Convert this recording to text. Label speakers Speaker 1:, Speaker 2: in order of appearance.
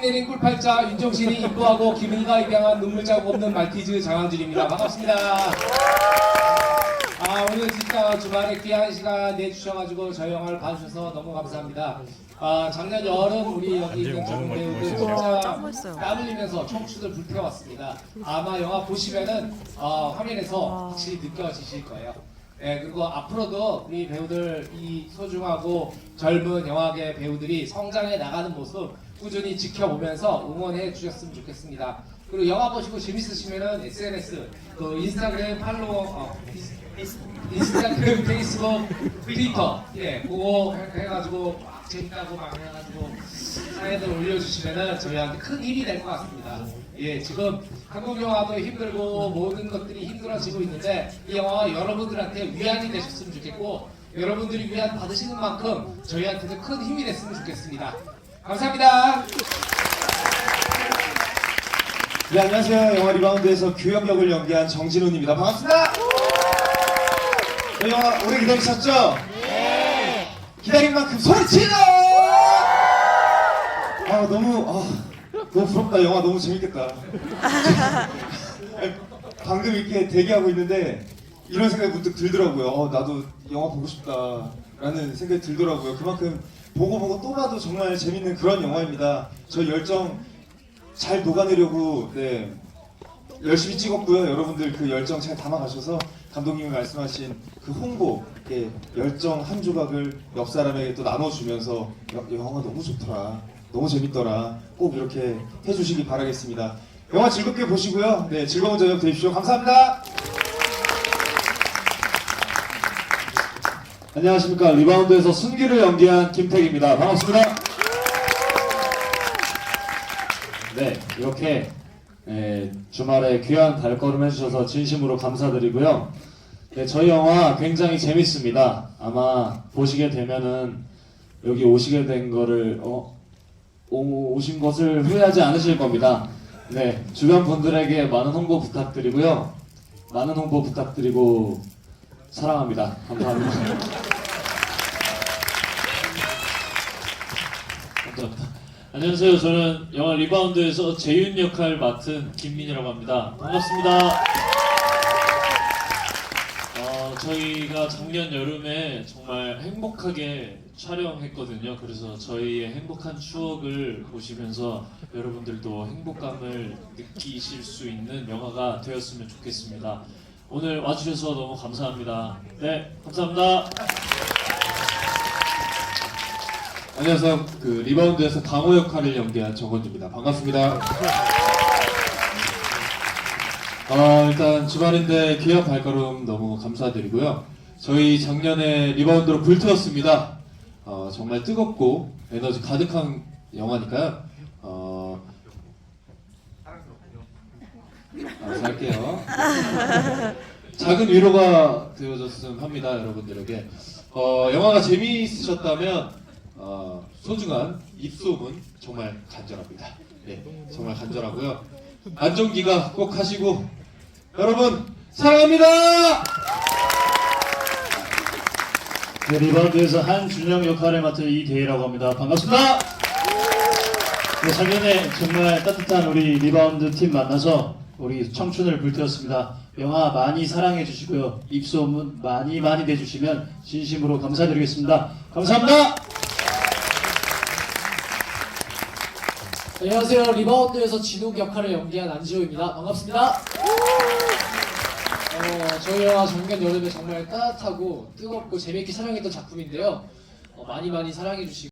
Speaker 1: 때린 꿀팔자 윤종신이 이뻐하고 김은희가 입양한 눈물 자국 없는 말티즈 장한준입니다. 반갑습니다. 아 오늘 진짜 주말에 귀한 시간 내주셔가지고 저희 영화를 봐주셔서 너무 감사합니다. 아 작년 여름 우리 여기 있는 젊은 배우들 진짜 땀 흘리면서 청춘을 불태웠습니다. 아마 영화 보시면은 어, 화면에서 확실히 느껴지실 거예요. 네, 그리고 앞으로도 우리 배우들 이 소중하고 젊은 영화계 배우들이 성장해 나가는 모습 꾸준히 지켜보면서 응원해 주셨으면 좋겠습니다. 그리고 영화 보시고 재밌으시면은 SNS, 그 인스타그램 팔로워, 어, 인스- 인스타그램, 페이스북, 트위터, 예, 그거 해- 해가지고 막 재밌다고 막 해가지고 사연을 올려주시면은 저희한테 큰 힘이 될 것 같습니다. 예, 지금 한국 영화도 힘들고 모든 것들이 힘들어지고 있는데 이 영화가 여러분들한테 위안이 되셨으면 좋겠고 여러분들이 위안 받으시는 만큼 저희한테도 큰 힘이 됐으면 좋겠습니다. 감사합니다.
Speaker 2: 네, 안녕하세요. 영화 리바운드에서 규영 역을 연기한 정진훈입니다. 반갑습니다. 네, 영화 오래 기다리셨죠? 네. 기다린 만큼 소리 질러! 아, 너무, 아, 너무 부럽다. 영화 너무 재밌겠다. 방금 이렇게 대기하고 있는데 이런 생각이 문득 들더라고요. 어, 나도 영화 보고 싶다라는 생각이 들더라고요. 그만큼 보고 보고 또 봐도 정말 재밌는 그런 영화입니다. 저 열정 잘 녹아내려고 네 열심히 찍었고요. 여러분들 그 열정 잘 담아가셔서 감독님이 말씀하신 그 홍보, 예, 열정 한 조각을 옆 사람에게 또 나눠주면서 여- 영화 너무 좋더라, 너무 재밌더라, 꼭 이렇게 해주시기 바라겠습니다. 영화 즐겁게 보시고요. 네, 즐거운 저녁 되십시오. 감사합니다.
Speaker 3: 안녕하십니까. 리바운드에서 순기를 연기한 김택입니다. 반갑습니다. 네 이렇게 에, 주말에 귀한 발걸음 해주셔서 진심으로 감사드리고요. 네, 저희 영화 굉장히 재밌습니다. 아마 보시게 되면은 여기 오시게 된 거를 어, 오, 오신 것을 후회하지 않으실 겁니다. 네 주변 분들에게 많은 홍보 부탁드리고요. 많은 홍보 부탁드리고 사랑합니다 감사합니다
Speaker 4: 감사합니다. 안녕하세요. 저는 영화 리바운드에서 재윤 역할 맡은 김민이라고 합니다. 반갑습니다. 어, 저희가 작년 여름에 정말 행복하게 촬영했거든요. 그래서 저희의 행복한 추억을 보시면서 여러분들도 행복감을 느끼실 수 있는 영화가 되었으면 좋겠습니다. 오늘 와주셔서 너무 감사합니다. 네, 감사합니다.
Speaker 5: 안녕하세요. 그 리바운드에서 강호 역할을 연기한 정건주입니다. 반갑습니다. 어, 일단 주말인데 귀한 발걸음 너무 감사드리고요. 저희 작년에 리바운드로 불태웠습니다. 어, 정말 뜨겁고 에너지 가득한 영화니까요. 어, 알아서 할게요. 작은 위로가 되어줬으면 합니다, 여러분들에게. 어, 영화가 재미있으셨다면 어, 소중한 입소문 정말 간절합니다. 네, 정말 간절하고요. 안정기가 꼭 하시고 여러분 사랑합니다.
Speaker 4: 네, 리바운드에서 한준영 역할을 맡은 이대희라고 합니다. 반갑습니다. 네, 작년에 정말 따뜻한 우리 리바운드 팀 만나서 우리 청춘을 불태웠습니다. 영화 많이 사랑해 주시고요. 입소문 많이 많이 내주시면 진심으로 감사드리겠습니다. 감사합니다.
Speaker 6: 안녕하세요. 리바운드에서 진욱 역할을 연기한 안지호입니다. 반갑습니다. 어, 저희 영화 작년 여름에 정말 따뜻하고 뜨겁고 재밌게 촬영했던 작품인데요. 어, 많이 많이 사랑해 주시고